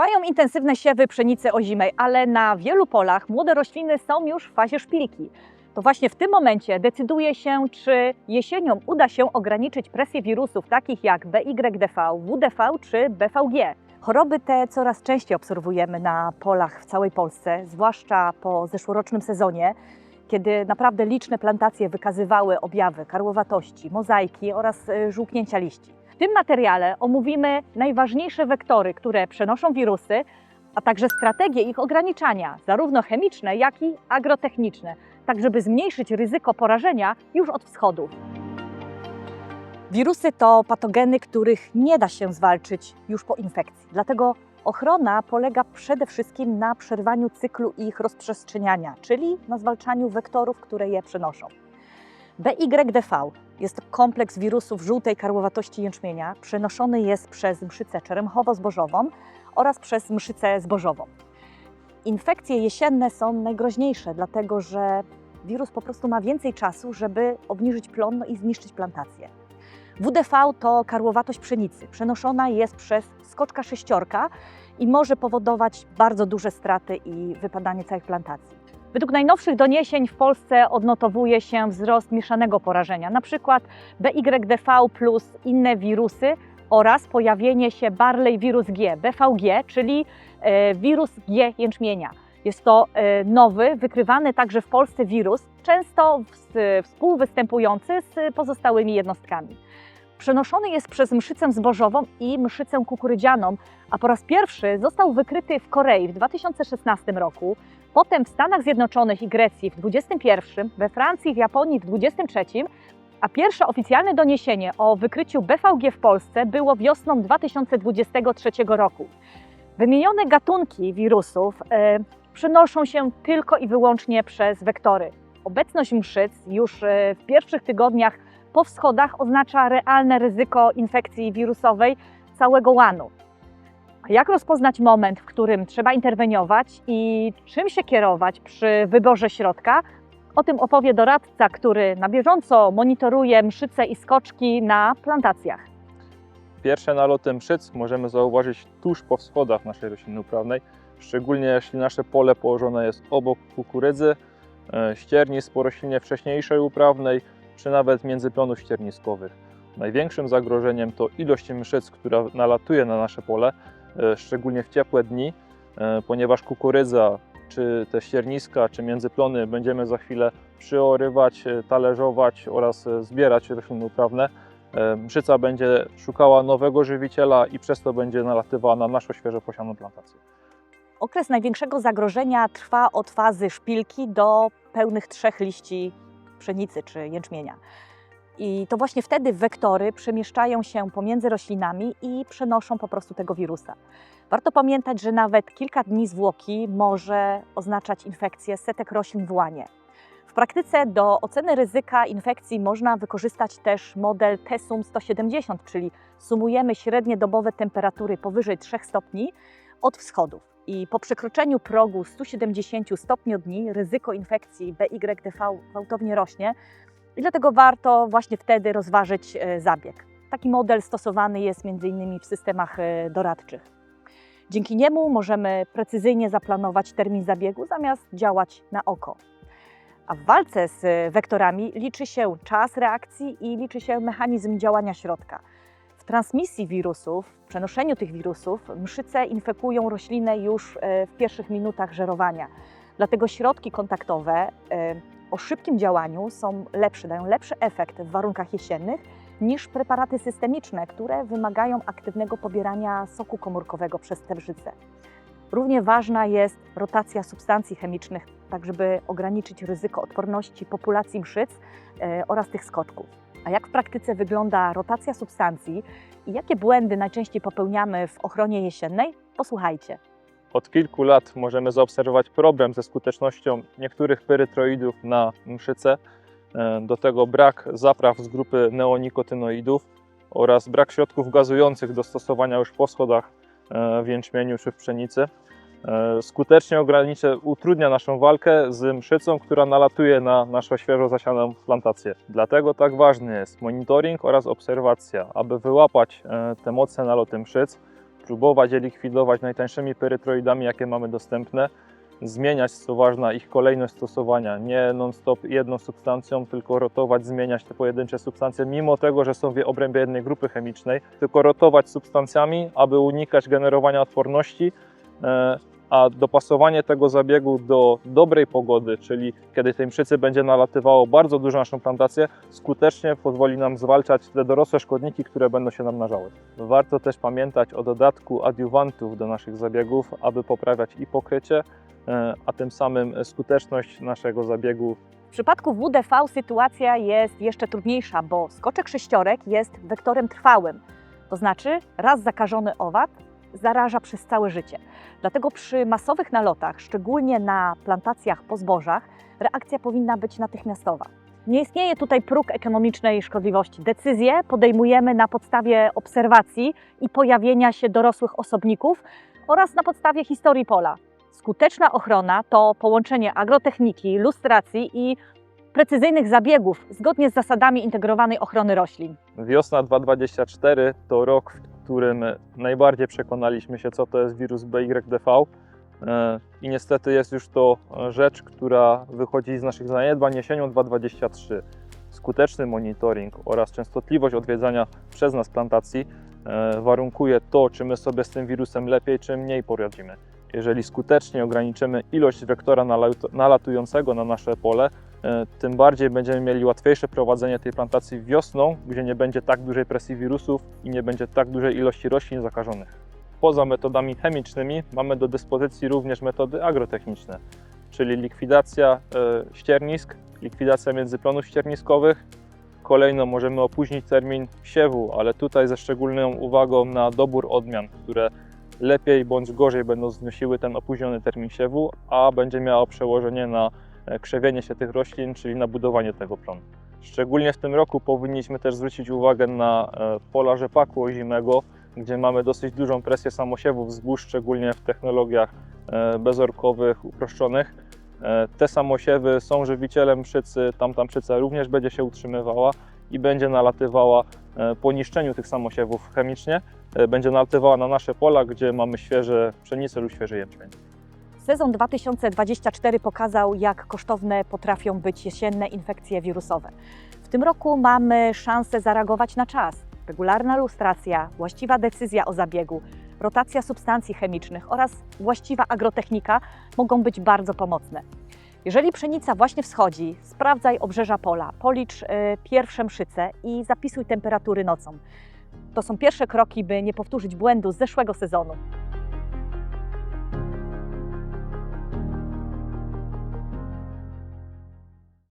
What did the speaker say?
Trwają intensywne siewy pszenicy ozimej, ale na wielu polach młode rośliny są już w fazie szpilki. To właśnie w tym momencie decyduje się, czy jesienią uda się ograniczyć presję wirusów takich jak BYDV, WDV czy BVG. Choroby te coraz częściej obserwujemy na polach w całej Polsce, zwłaszcza po zeszłorocznym sezonie, kiedy naprawdę liczne plantacje wykazywały objawy karłowatości, mozaiki oraz y, żółknięcia liści. Tym materiale omówimy najważniejsze wektory, które przenoszą wirusy, a także strategie ich ograniczania, zarówno chemiczne, jak i agrotechniczne, tak żeby zmniejszyć ryzyko porażenia już od wschodów. Wirusy to patogeny, których nie da się zwalczyć już po infekcji. Dlatego ochrona polega przede wszystkim na przerwaniu cyklu ich rozprzestrzeniania, czyli na zwalczaniu wektorów, które je przenoszą. BYDV jest to kompleks wirusów żółtej karłowatości jęczmienia. Przenoszony jest przez mszycę czeremchowo-zbożową oraz przez mszycę zbożową. Infekcje jesienne są najgroźniejsze, dlatego że wirus po prostu ma więcej czasu, żeby obniżyć plon no i zniszczyć plantację. WDV to karłowatość pszenicy. Przenoszona jest przez skoczka sześciorka i może powodować bardzo duże straty i wypadanie całych plantacji. Według najnowszych doniesień w Polsce odnotowuje się wzrost mieszanego porażenia, przykład BYDV plus inne wirusy oraz pojawienie się Barley wirus G, BVG, czyli e, wirus G jęczmienia. Jest to e, nowy, wykrywany także w Polsce wirus, często w- współwystępujący z pozostałymi jednostkami. Przenoszony jest przez mszycę zbożową i mszycę kukurydzianą, a po raz pierwszy został wykryty w Korei w 2016 roku, potem w Stanach Zjednoczonych i Grecji w 2021, we Francji, w Japonii w 2023, a pierwsze oficjalne doniesienie o wykryciu BVG w Polsce było wiosną 2023 roku. Wymienione gatunki wirusów e, przenoszą się tylko i wyłącznie przez wektory. Obecność mszyc już e, w pierwszych tygodniach po wschodach oznacza realne ryzyko infekcji wirusowej całego łanu. Jak rozpoznać moment, w którym trzeba interweniować i czym się kierować przy wyborze środka? O tym opowie doradca, który na bieżąco monitoruje mszyce i skoczki na plantacjach. Pierwsze naloty mszyc możemy zauważyć tuż po wschodach naszej rośliny uprawnej, szczególnie jeśli nasze pole położone jest obok kukurydzy, e, ściernisk po roślinie wcześniejszej uprawnej, czy nawet międzyplonów ścierniskowych. Największym zagrożeniem to ilość mszyc, która nalatuje na nasze pole, e, szczególnie w ciepłe dni, e, ponieważ kukurydza, czy te ścierniska, czy międzyplony będziemy za chwilę przyorywać, e, talerzować oraz zbierać rośliny uprawne. Mszyca będzie szukała nowego żywiciela i przez to będzie nalatywała na naszą świeżo posianą plantację. Okres największego zagrożenia trwa od fazy szpilki do pełnych trzech liści pszenicy czy jęczmienia. I to właśnie wtedy wektory przemieszczają się pomiędzy roślinami i przenoszą po prostu tego wirusa. Warto pamiętać, że nawet kilka dni zwłoki może oznaczać infekcję setek roślin w łanie. W praktyce do oceny ryzyka infekcji można wykorzystać też model TESUM 170, czyli sumujemy średnie dobowe temperatury powyżej 3 stopni od wschodów. I po przekroczeniu progu 170 stopni od dni ryzyko infekcji BYDV gwałtownie rośnie i dlatego warto właśnie wtedy rozważyć e, zabieg. Taki model stosowany jest m.in. w systemach e, doradczych. Dzięki niemu możemy precyzyjnie zaplanować termin zabiegu zamiast działać na oko. A w walce z e, wektorami liczy się czas reakcji i liczy się mechanizm działania środka. W transmisji wirusów, w przenoszeniu tych wirusów, mszyce infekują roślinę już e, w pierwszych minutach żerowania. Dlatego środki kontaktowe e, o szybkim działaniu są lepsze, dają lepszy efekt w warunkach jesiennych niż preparaty systemiczne, które wymagają aktywnego pobierania soku komórkowego przez te mszyce. Równie ważna jest rotacja substancji chemicznych, tak żeby ograniczyć ryzyko odporności populacji mszyc e, oraz tych skoczków. A jak w praktyce wygląda rotacja substancji i jakie błędy najczęściej popełniamy w ochronie jesiennej? Posłuchajcie. Od kilku lat możemy zaobserwować problem ze skutecznością niektórych pyrytroidów na mszyce. E, Do tego brak zapraw z grupy neonikotynoidów oraz brak środków gazujących do stosowania już po schodach e, w jęczmieniu czy w pszenicy. E, Skutecznie ogranicza, utrudnia naszą walkę z mszycą, która nalatuje na naszą świeżo zasianą plantację. Dlatego tak ważny jest monitoring oraz obserwacja, aby wyłapać e, te mocne naloty mszyc, próbować je likwidować najtańszymi perytroidami, jakie mamy dostępne, zmieniać, co ważne, ich kolejność stosowania, nie non-stop jedną substancją, tylko rotować, zmieniać te pojedyncze substancje, mimo tego, że są w obrębie jednej grupy chemicznej, tylko rotować substancjami, aby unikać generowania odporności, e, a dopasowanie tego zabiegu do dobrej pogody, czyli kiedy tej mszycy będzie nalatywało bardzo dużo naszą plantację, skutecznie pozwoli nam zwalczać te dorosłe szkodniki, które będą się namnażały. Warto też pamiętać o dodatku adiuwantów do naszych zabiegów, aby poprawiać i pokrycie, e, a tym samym skuteczność naszego zabiegu. W przypadku WDV sytuacja jest jeszcze trudniejsza, bo skoczek sześciorek jest wektorem trwałym. To znaczy, raz zakażony owad zaraża przez całe życie. Dlatego przy masowych nalotach, szczególnie na plantacjach po zbożach, reakcja powinna być natychmiastowa. Nie istnieje tutaj próg ekonomicznej szkodliwości. Decyzje podejmujemy na podstawie obserwacji i pojawienia się dorosłych osobników oraz na podstawie historii pola. Skuteczna ochrona to połączenie agrotechniki, lustracji i precyzyjnych zabiegów zgodnie z zasadami integrowanej ochrony roślin. Wiosna 2024 to rok, w którym najbardziej przekonaliśmy się, co to jest wirus BYDV. E, I niestety jest już to rzecz, która wychodzi z naszych zaniedbań jesienią 2023. Skuteczny monitoring oraz częstotliwość odwiedzania przez nas plantacji e, warunkuje to, czy my sobie z tym wirusem lepiej czy mniej poradzimy. Jeżeli skutecznie ograniczymy ilość wektora nalat- nalatującego na nasze pole, tym bardziej będziemy mieli łatwiejsze prowadzenie tej plantacji wiosną, gdzie nie będzie tak dużej presji wirusów i nie będzie tak dużej ilości roślin zakażonych. Poza metodami chemicznymi mamy do dyspozycji również metody agrotechniczne, czyli likwidacja e, ściernisk, likwidacja międzyplonów ścierniskowych. Kolejno możemy opóźnić termin siewu, ale tutaj ze szczególną uwagą na dobór odmian, które lepiej bądź gorzej będą znosiły ten opóźniony termin siewu, a będzie miało przełożenie na e, krzewienie się tych roślin, czyli na budowanie tego plonu. Szczególnie w tym roku powinniśmy też zwrócić uwagę na e, pola rzepaku ozimego, gdzie mamy dosyć dużą presję samosiewów zbóż, szczególnie w technologiach e, bezorkowych, uproszczonych. E, Te samosiewy są żywicielem mszycy, tamta mszyca również będzie się utrzymywała i będzie nalatywała e, po niszczeniu tych samosiewów chemicznie, e, będzie nalatywała na nasze pola, gdzie mamy świeże pszenicę lub świeży jęczmień. Sezon 2024 pokazał, jak kosztowne potrafią być jesienne infekcje wirusowe. W tym roku mamy szansę zareagować na czas. Regularna lustracja, właściwa decyzja o zabiegu, rotacja substancji chemicznych oraz właściwa agrotechnika mogą być bardzo pomocne. Jeżeli pszenica właśnie wschodzi, sprawdzaj obrzeża pola, policz y, pierwsze mszyce i zapisuj temperatury nocą. To są pierwsze kroki, by nie powtórzyć błędu z zeszłego sezonu.